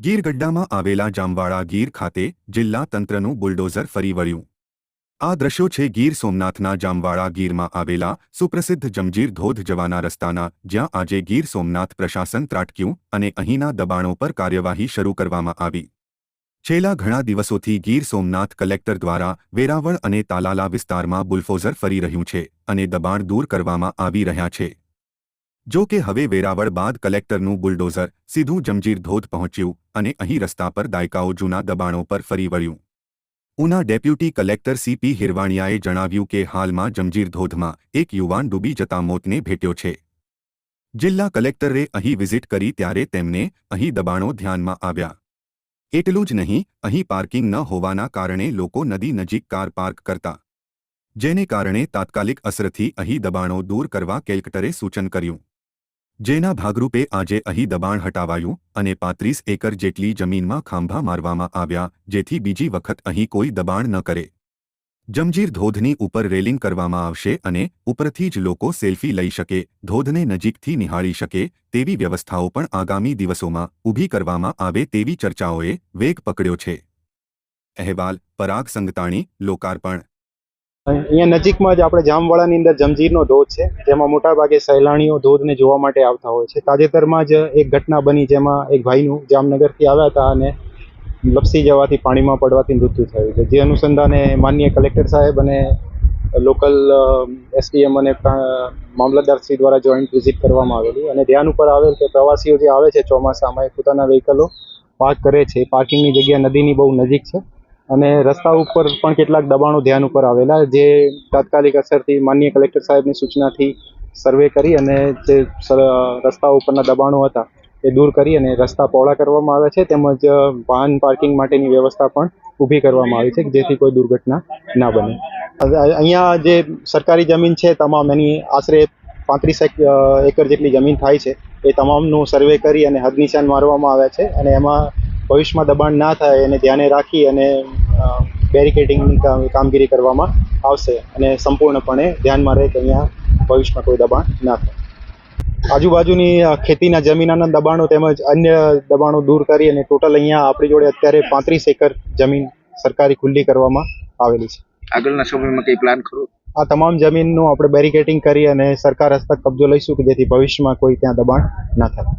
ગીર ગઢડામાં આવેલા જામવાળા ગીર ખાતે જિલ્લા તંત્રનું બુલડોઝર ફરી વળ્યું. આ દ્રશ્યો છે ગીર સોમનાથના જામવાળા ગીરમાં આવેલા સુપ્રસિદ્ધ જમજીર ધોધ જવાના રસ્તાના, જ્યાં આજે ગીર સોમનાથ પ્રશાસન ત્રાટક્યું અને અહીંના દબાણો પર કાર્યવાહી શરૂ કરવામાં આવી. છેલ્લા ઘણા દિવસોથી ગીર સોમનાથ કલેક્ટર દ્વારા વેરાવળ અને તાલાલા વિસ્તારમાં બુલફોઝર ફરી રહ્યું છે અને દબાણ દૂર કરવામાં આવી રહ્યા છે. જો કે હવે વેરાવળ બાદ કલેક્ટરનું બુલડોઝર સીધું જમજીર ધોધ પહોંચ્યું અને અહીં રસ્તા પર દાયકાઓ જૂના દબાણો પર ફરી વળ્યું. ઉના ડેપ્યુટી કલેક્ટર સીપી હિરવાણિયાએ જણાવ્યું કે હાલમાં જમજીર ધોધમાં એક યુવાન ડૂબી જતા મોતને ભેટ્યો છે. જિલ્લા કલેક્ટરે અહીં વિઝિટ કરી ત્યારે તેમને અહીં દબાણો ધ્યાનમાં આવ્યા. એટલું જ નહીં, અહીં પાર્કિંગ ન હોવાના કારણે લોકો નદી નજીક કાર પાર્ક કરતા. જેને કારણે તાત્કાલિક અસરથી અહીં દબાણો દૂર કરવા કેલ્કટરે સૂચન કર્યું. જેના ભાગરૂપે આજે અહીં દબાણ હટાવાયું અને પાંત્રીસ એકર જેટલી જમીનમાં ખાંભા મારવામાં આવ્યા, જેથી બીજી વખત અહીં કોઈ દબાણ ન કરે. જમજીર ધોધની ઉપર રેલિંગ કરવામાં આવશે અને ઉપરથી જ લોકો સેલ્ફી લઈ શકે, ધોધને નજીકથી નિહાળી શકે, તેવી વ્યવસ્થાઓ પણ આગામી દિવસોમાં ઊભી કરવામાં આવે તેવી ચર્ચાઓએ વેગ પકડ્યો છે. અહેવાલ, પરાગ સંગતાણી, લોકાર્પણ અહીંયા નજીકમાં જ આપણે જામવાળાની અંદર જમજીરનો ધોધ છે, જેમાં મોટાભાગે સહેલાણીઓ ધોધને જોવા માટે આવતા હોય છે. તાજેતરમાં જ એક ઘટના બની જેમાં એક ભાઈનું જામનગરથી આવ્યા હતા અને લપસી જવાથી પાણીમાં પડવાથી મૃત્યુ થયું છે. જે અનુસંધાને માનનીય કલેક્ટર સાહેબ અને લોકલ એસડીએમ અને મામલતદારશ્રી દ્વારા જોઈન્ટ વિઝિટ કરવામાં આવેલી. અને ધ્યાન ઉપર આવેલ કે પ્રવાસીઓ જે આવે છે ચોમાસામાં એ પોતાના વ્હીકલો પાર્ક કરે છે. પાર્કિંગની જગ્યા નદીની બહુ નજીક છે. અને રસ્તા ઉપર પણ કેટલાક દબાણો ધ્યાન ઉપર આવેલા, જે તાત્કાલિક અસરથી માનનીય કલેક્ટર સાહેબની સૂચનાથી સર્વે કરી અને જે રસ્તા ઉપરના દબાણો હતા એ દૂર કરી અને રસ્તા પહોળા કરવામાં આવે છે. તેમજ વાહન પાર્કિંગ માટેની વ્યવસ્થા પણ ઊભી કરવામાં આવી છે જેથી કોઈ દુર્ઘટના ના બને. અહીંયા જે સરકારી જમીન છે, તમામ એની આશરે પાંત્રીસ એકર જેટલી જમીન થાય છે, એ તમામનું સર્વે કરી અને હદ નિશાન મારવામાં આવે છે અને એમાં ભવિષ્યમાં દબાણ ના થાય એને ધ્યાને રાખી અને બેરિકેડિંગની કામગીરી કરવામાં આવશે અને સંપૂર્ણપણે ધ્યાનમાં રહે કે અહીંયા ભવિષ્યમાં કોઈ દબાણ ના થાય. આજુબાજુની ખેતીના જમીનના દબાણો તેમજ અન્ય દબાણો દૂર કરી અને ટોટલ અહીંયા આપણી જોડે અત્યારે પાંત્રીસ એકર જમીન સરકારી ખુલ્લી કરવામાં આવેલી છે. આગળના સમયમાં કઈ પ્લાન ખરો? આ તમામ જમીનનું આપણે બેરિકેટિંગ કરી અને સરકાર હસ્તક કબજો લઈશું કે જેથી ભવિષ્યમાં કોઈ ત્યાં દબાણ ના થાય.